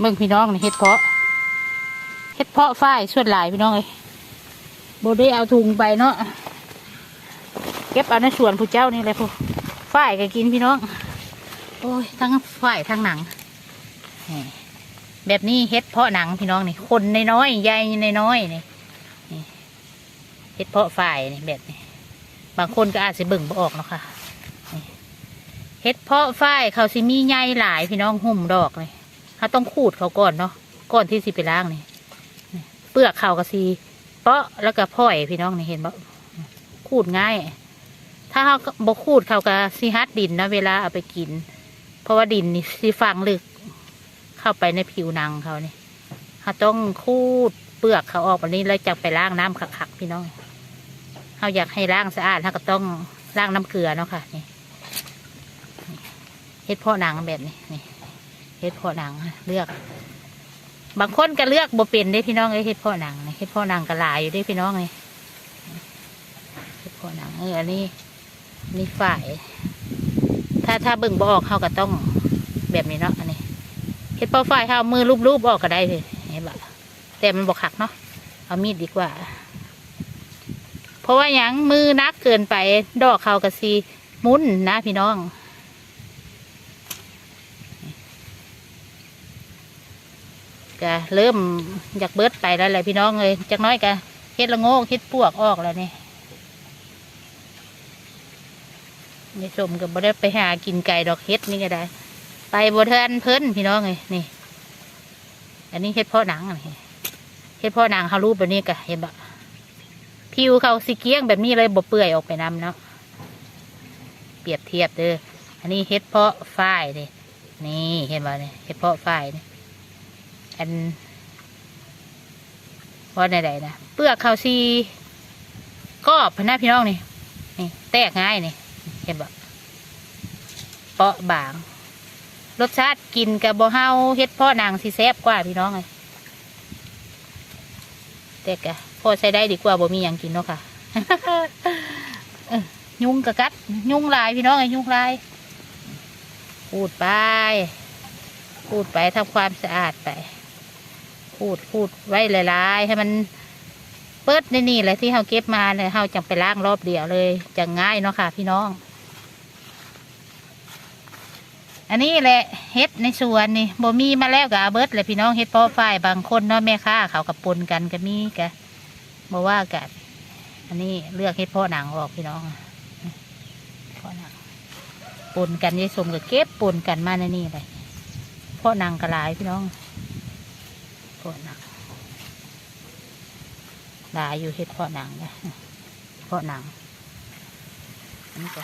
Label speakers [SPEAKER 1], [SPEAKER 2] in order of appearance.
[SPEAKER 1] เบิ่งพี่น้องนี่เฮ็ดเพาะเฮ็ดเพาะฝ้ายส่วนหลายพี่น้องเลยโบได้เอาถุงไปเนาะเก็บเอาในสวนผู้เจ้านี่เลยผู้ฝ้ายก็กินพี่น้อง โอ้ยทั้งฝ้ายทั้งหนังแบบนี้เฮ็ดเพาะหนังพี่น้องนี่คนในน้อยใหญ่น้อยนี่เฮ็ดเพาะฝ้ายนี่แบบนี้บางคนก็อาจจะเบิ่งบ่ออกเนาะค่ะเฮ็ดเพาะฝ้ายเขาสิมีใยหลายพี่น้องหุ่มดอกเลย เขาต้องขูดเขาก่อนเนาะก่อนที่สิไปล้างนี่เปลือกเขาก็สีเปาะแล้วก็พ่อยพี่น้องนี่เห็นบ่ขูดง่าย ถ้าเขาบ่ขูดเขาก็สิฮัดดินเนาะเวลาเอาไปกิน เพราะว่าดินนี่สิฝังลึก เข้าไปในผิวหนังเขานี่เขาต้องขูดเปลือกเขาออกวันนี้แล้วจังไปล้างน้ำขักๆพี่น้องเราอยากให้ล้างสะอาดเราก็ต้องล้างน้ำเกลือเนาะค่ะนี่เฮ็ดพาะหนังแบบนี้นี่ เฮ็ดพาะหนังเลือก บางคนก็เลือกบ่เป็นได้พี่น้องเอ้เฮ็ดพาะหนังเฮ็ดพาะหนังก็หลายอยู่ได้พี่น้องนี่เฮ็ดพาะหนังเอออันนี้นี่ฝ่าย ถ้าถ้าเบิ่งบ่ออกเขาก็ต้องแบบนี้เนาะอันนี้เฮ็ดพาะฝ่ายเขาเอามือลูบๆออกก็ได้เลยเห็นบ่แต่มันบ่ขักเนาะเอามีดดีกว่า เพราะว่ายังมือนักเกินไป ดอกเขากระซีมุนนะพี่น้อง ก็เริ่มอยากเบิดไปแล้วแหละพี่น้องเลยจักน้อยก็เฮ็ดละโงกเฮ็ดปวกออกแล้วนี่นี่ชมก็บบ่ได้ไปหากินไก่ดอกเฮ็ดนี่ก็ได้ ไปบ่ทันเพิ่นพี่น้องเลยนี่ อันนี้เฮ็ดพาะหนังนี่เฮ็ดพาะหนังเขารูปแบบนี้ก็เห็นบะผิวเขาสีเกี้ยงแบบนี้เลยบ่เปื่อยออกไปนำเนาะเปรียบเทียบเด้ออันนี้เฮ็ดเพาะฝ้ายนี่นี่เห็นบ่เนี่ยเฮ็ดเพาะฝ้ายนี่ อันว่าใดๆนะเปลือกเขาสีกรอบพะนะพี่น้องนี่นี่ แตกง่ายนี่ เห็นบ่เปาะบาง รสชาติกินกับบ่เฮาเฮ็ดพาะนางสีแซ่บกว่าพี่น้องเลยแต่กะพ่อใช้ได้ดีกว่าบ่มีอย่างกินเนาะค่ะยุงกะกัด ยุงลายพี่น้องไอ้ยุงลายพูดไปพูดไปทำความสะอาดไป พูดพูดไว้หลายๆ ให้มันเปิดในนี่แหละที่เราเก็บมาเนี่ยเราจังไปล้างรอบเดียวเลยจังง่ายเนาะค่ะ พี่น้อง อันนี้แหละเฮ็ดในสวนนี่บ่มีมาแล้วกับอาเบิดเลยพี่น้องเฮ็ดพาะฝ้ายบางคนเนาะแม่ค้าเขากับปนกันก็มีกะบ่ว่ากันอันนี้เลือกเฮ็ดพาะหนังออกพี่น้องพาะหนังปนกันยายสมกับเก็บปนกันมาในนี่เลยพาะหนังกระลายพี่น้อง พาะหนังหลายอยู่เห็ดพาะหนังเนี่ยพาะหนังนี่ก็